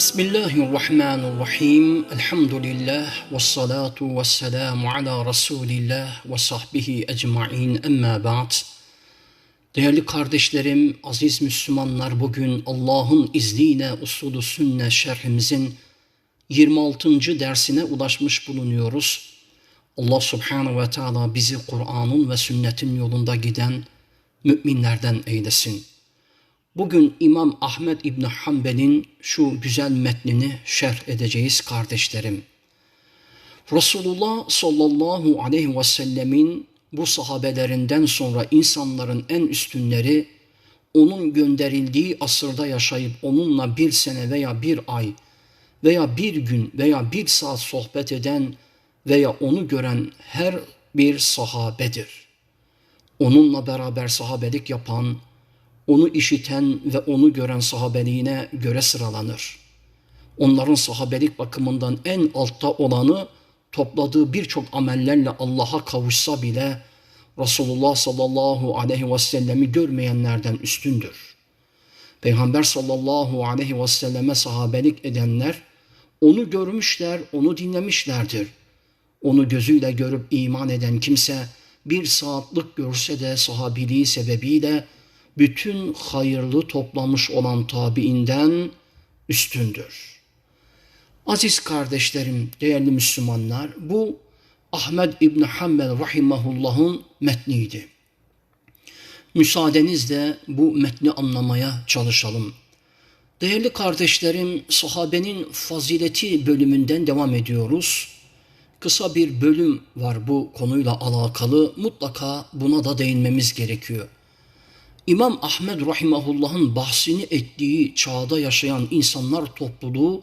Bismillahirrahmanirrahim. Elhamdülillah ve salatu ve selamu ala Resulillah ve sahbihi ecmain emma ba'd. Değerli kardeşlerim, aziz Müslümanlar bugün Allah'ın izniyle usulü sünne şerhimizin 26. dersine ulaşmış bulunuyoruz. Allah subhanahu ve teala bizi Kur'an'ın ve sünnetin yolunda giden müminlerden eylesin. Bugün İmam Ahmed İbni Hanbel'in şu güzel metnini şerh edeceğiz kardeşlerim. Resulullah sallallahu aleyhi ve sellemin bu sahabelerinden sonra insanların en üstünleri onun gönderildiği asırda yaşayıp onunla bir sene veya bir ay veya bir gün veya bir saat sohbet eden veya onu gören her bir sahabedir. Onunla beraber sahabelik yapan, onu işiten ve onu gören sahabeliğine göre sıralanır. Onların sahabelik bakımından en altta olanı topladığı birçok amellerle Allah'a kavuşsa bile Resulullah sallallahu aleyhi ve sellemi görmeyenlerden üstündür. Peygamber sallallahu aleyhi ve selleme sahabelik edenler onu görmüşler, onu dinlemişlerdir. Onu gözüyle görüp iman eden kimse bir saatlik görse de sahabiliği sebebiyle bütün hayırlı toplamış olan tabiinden üstündür. Aziz kardeşlerim, değerli Müslümanlar, bu Ahmed İbni Hanbel Rahimahullah'ın metniydi. Müsaadenizle bu metni anlamaya çalışalım. Değerli kardeşlerim, sahabenin fazileti bölümünden devam ediyoruz. Kısa bir bölüm var bu konuyla alakalı. Mutlaka buna da değinmemiz gerekiyor. İmam Ahmed Rahimahullah'ın bahsini ettiği çağda yaşayan insanlar topluluğu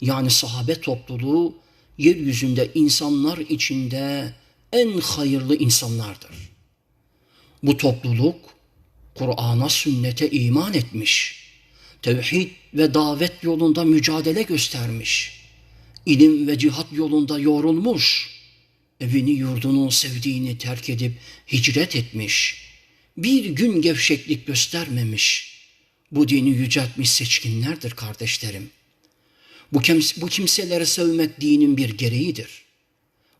yani sahabe topluluğu yeryüzünde insanlar içinde en hayırlı insanlardır. Bu topluluk Kur'an'a, sünnete iman etmiş, tevhid ve davet yolunda mücadele göstermiş, ilim ve cihat yolunda yorulmuş, evini yurdunu sevdiğini terk edip hicret etmiş.'' Bir gün gevşeklik göstermemiş, bu dini yüceltmiş seçkinlerdir kardeşlerim. Bu, kims bu kimseleri sevmek dinin bir gereğidir.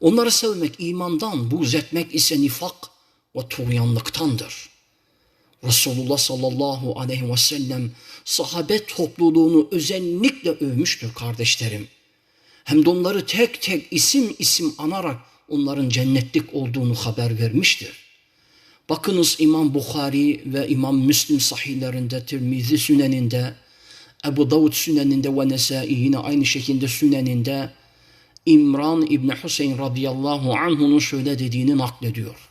Onları sevmek imandan, buğz etmek ise nifak ve tuğyanlıktandır. Resulullah sallallahu aleyhi ve sellem sahabe topluluğunu özellikle övmüştür kardeşlerim. Hem de onları tek tek isim isim anarak onların cennetlik olduğunu haber vermiştir. Bakınız İmam Bukhari ve İmam Müslim sahihlerinde, Tirmizi süneninde, Ebu Davud süneninde ve Nesai yine aynı şekilde süneninde İmran İbni Hüseyin radıyallahu anh'unun şöyle dediğini naklediyor.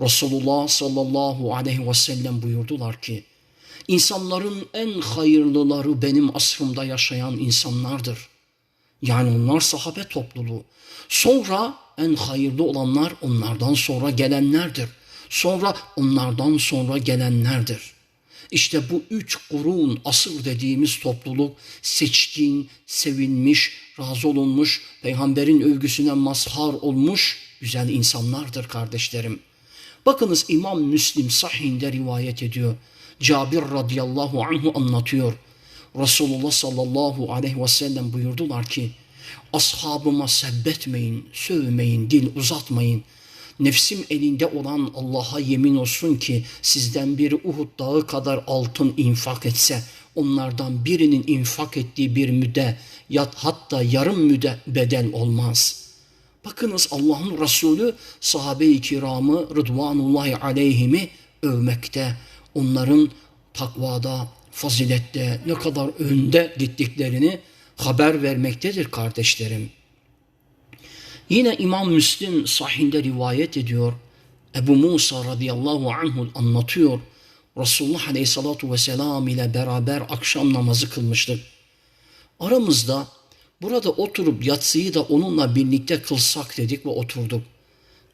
Resulullah sallallahu aleyhi ve sellem buyurdular ki, insanların en hayırlıları benim asrımda yaşayan insanlardır. Yani onlar sahabe topluluğu. Sonra en hayırlı olanlar onlardan sonra gelenlerdir.'' Sonra onlardan sonra gelenlerdir. İşte bu üç kurun asır dediğimiz topluluk seçkin, sevinmiş, razı olunmuş, peygamberin övgüsüne mazhar olmuş güzel insanlardır kardeşlerim. Bakınız İmam Müslim sahihinde rivayet ediyor. Cabir radıyallahu anhu anlatıyor. Resulullah sallallahu aleyhi ve sellem buyurdular ki ashabıma sebbetmeyin, sövmeyin, dil uzatmayın.'' Nefsim elinde olan Allah'a yemin olsun ki sizden biri Uhud dağı kadar altın infak etse onlardan birinin infak ettiği bir müde yat hatta yarım müde bedel olmaz. Bakınız Allah'ın Resulü sahabe-i kiramı Rıdvanullahi aleyhimi övmekte. Onların takvada, fazilette ne kadar önde gittiklerini haber vermektedir kardeşlerim. Yine İmam Müslim sahinde rivayet ediyor. Ebu Musa radıyallahu anhu anlatıyor. Resulullah aleyhissalatu vesselam ile beraber akşam namazı kılmıştık. Aramızda burada oturup yatsıyı da onunla birlikte kılsak dedik ve oturduk.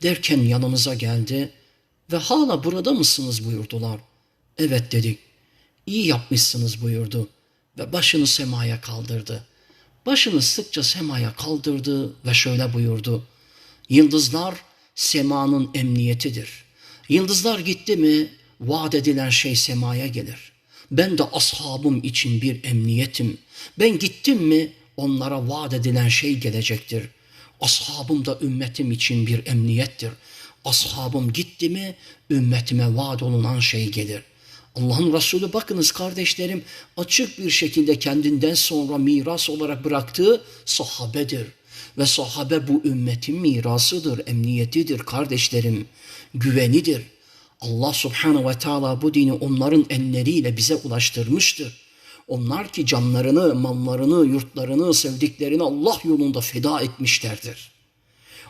Derken yanımıza geldi ve hala burada mısınız buyurdular. Evet dedik. İyi yapmışsınız buyurdu ve başını semaya kaldırdı. Başını sıkça semaya kaldırdı ve şöyle buyurdu. Yıldızlar semanın emniyetidir. Yıldızlar gitti mi vaat edilen şey semaya gelir. Ben de ashabım için bir emniyetim. Ben gittim mi onlara vaat edilen şey gelecektir. Ashabım da ümmetim için bir emniyettir. Ashabım gitti mi ümmetime vaat olunan şey gelir. Allah'ın Resulü bakınız kardeşlerim açık bir şekilde kendinden sonra miras olarak bıraktığı sahabedir. Ve sahabe bu ümmetin mirasıdır, emniyetidir kardeşlerim, güvenidir. Allah subhanahu ve teala bu dini onların elleriyle bize ulaştırmıştır. Onlar ki canlarını, mallarını, yurtlarını, sevdiklerini Allah yolunda feda etmişlerdir.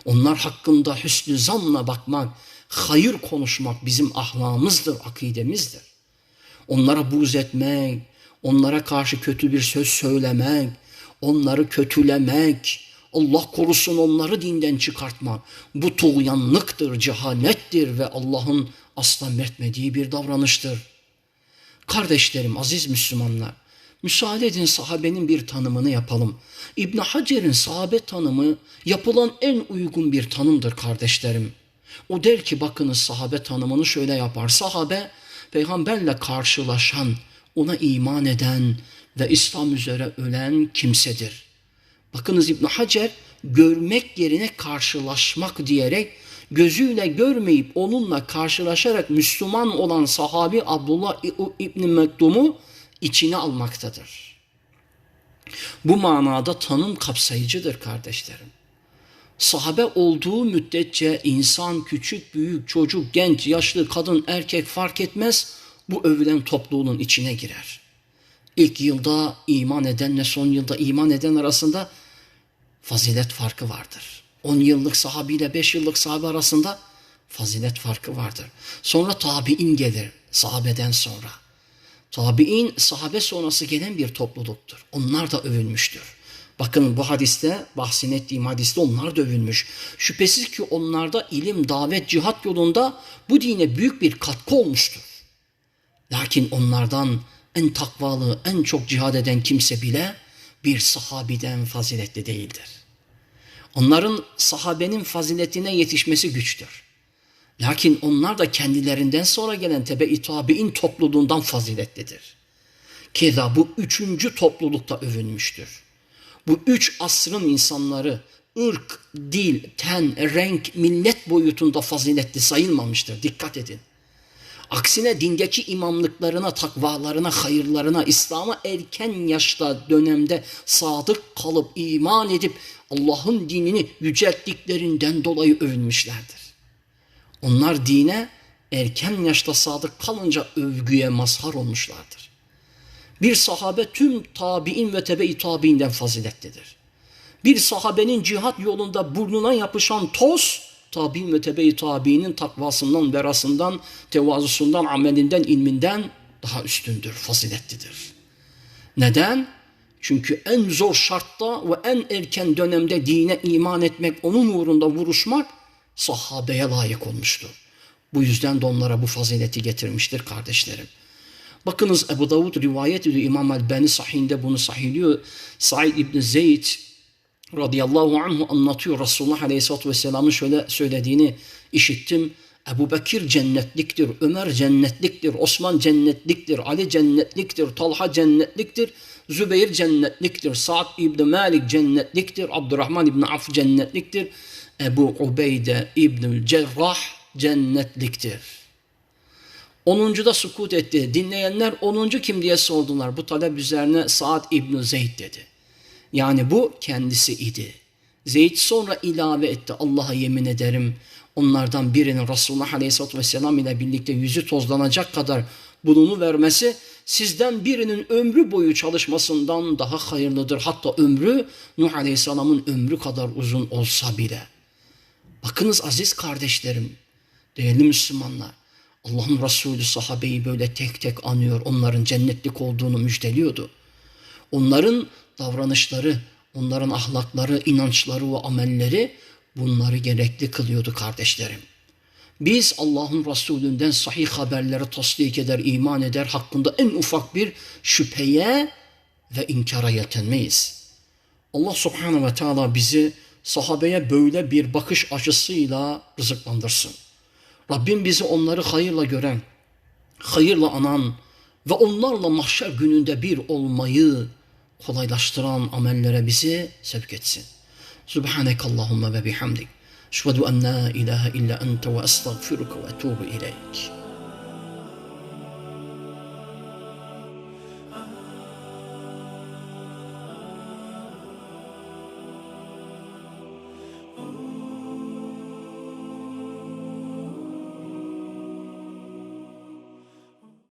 Onlar hakkında hüsnü zanla bakmak, hayır konuşmak bizim ahlakımızdır, akidemizdir. Onlara buz etmek, onlara karşı kötü bir söz söylemek, onları kötülemek, Allah korusun onları dinden çıkartmak. Bu tuğyanlıktır, cehalettir ve Allah'ın asla mertmediği bir davranıştır. Kardeşlerim, aziz Müslümanlar, müsaade edin sahabenin bir tanımını yapalım. İbn Hacer'in sahabe tanımı yapılan en uygun bir tanımdır kardeşlerim. O der ki bakınız sahabe tanımını şöyle yapar. Sahabe peygamberle karşılaşan, ona iman eden ve İslam üzere ölen kimsedir. Bakınız İbn Hacer görmek yerine karşılaşmak diyerek gözüyle görmeyip onunla karşılaşarak Müslüman olan sahabi Abdullah İbni Mektum'u içine almaktadır. Bu manada tanım kapsayıcıdır kardeşlerim. Sahabe olduğu müddetçe insan küçük, büyük, çocuk, genç, yaşlı, kadın, erkek fark etmez bu övülen topluluğun içine girer. İlk yılda iman edenle son yılda iman eden arasında fazilet farkı vardır. 10 yıllık sahabiyle 5 yıllık sahabe arasında fazilet farkı vardır. Sonra tabi'in gelir sahabeden sonra. Tabi'in sahabe sonrası gelen bir topluluktur. Onlar da övülmüştür. Bakın bu hadiste bahsin ettiğim hadiste onlar da övülmüş. Şüphesiz ki onlarda ilim, davet, cihat yolunda bu dine büyük bir katkı olmuştur. Lakin onlardan en takvalı, en çok cihad eden kimse bile bir sahabiden faziletli değildir. Onların sahabenin faziletine yetişmesi güçtür. Lakin onlar da kendilerinden sonra gelen tebe-i tabi'in topluluğundan faziletlidir. Keza bu üçüncü toplulukta övünmüştür. Bu üç asrın insanları ırk, dil, ten, renk, millet boyutunda faziletli sayılmamıştır. Dikkat edin. Aksine dindeki imamlıklarına, takvalarına, hayırlarına, İslam'a erken yaşta dönemde sadık kalıp iman edip Allah'ın dinini yücelttiklerinden dolayı övünmüşlerdir. Onlar dine erken yaşta sadık kalınca övgüye mazhar olmuşlardır. Bir sahabe tüm tabi'in ve tebe-i tabi'inden faziletlidir. Bir sahabenin cihat yolunda burnuna yapışan toz, tabi'in ve tebe-i tabi'inin takvasından, verasından, tevazusundan, amelinden, ilminden daha üstündür, faziletlidir. Neden? Çünkü en zor şartta ve en erken dönemde dine iman etmek, onun uğrunda vuruşmak sahabeye layık olmuştur. Bu yüzden de onlara bu fazileti getirmiştir kardeşlerim. Bakınız Ebu Davud rivayet ediyor İmam el-Beni sahihinde bunu sahihliyor. Said İbni Zeyd radıyallahu anhu anlatıyor Resulullah aleyhisselatü vesselamın şöyle söylediğini işittim. Ebu Bekir cennetliktir, Ömer cennetliktir, Osman cennetliktir, Ali cennetliktir, Talha cennetliktir, Zübeyir cennetliktir, Sa'd İbni Malik cennetliktir, Abdurrahman İbni Af cennetliktir, Ebu Ubeyde İbnül Cerrah cennetliktir. Onuncu da sukut etti. Dinleyenler onuncu kim diye sordular. Bu talep üzerine Saad İbni Zeyd dedi. Yani bu kendisi idi. Zeyd sonra ilave etti. Allah'a yemin ederim onlardan birinin Resulullah Aleyhisselatü Vesselam ile birlikte yüzü tozlanacak kadar bulunu vermesi sizden birinin ömrü boyu çalışmasından daha hayırlıdır. Hatta ömrü Nuh Aleyhisselam'ın ömrü kadar uzun olsa bile. Bakınız aziz kardeşlerim, değerli Müslümanlar, Allah'ın Resulü sahabeyi böyle tek tek anıyor, onların cennetlik olduğunu müjdeliyordu. Onların davranışları, onların ahlakları, inançları ve amelleri bunları gerekli kılıyordu kardeşlerim. Biz Allah'ın Resulünden sahih haberleri tasdik eder, iman eder, hakkında en ufak bir şüpheye ve inkara yetenmeyiz. Allah subhanahu ve teala bizi sahabeye böyle bir bakış açısıyla rızıklandırsın. Rabbim bizi onları hayırla gören, hayırla anan, ve onlarla mahşer gününde bir olmayı kolaylaştıran amellere bizi sevk etsin. Subhaneke Allahumma ve bihamdik. Eşhedü en la ilahe illa ente ve estağfiruke ve etubu ileyk.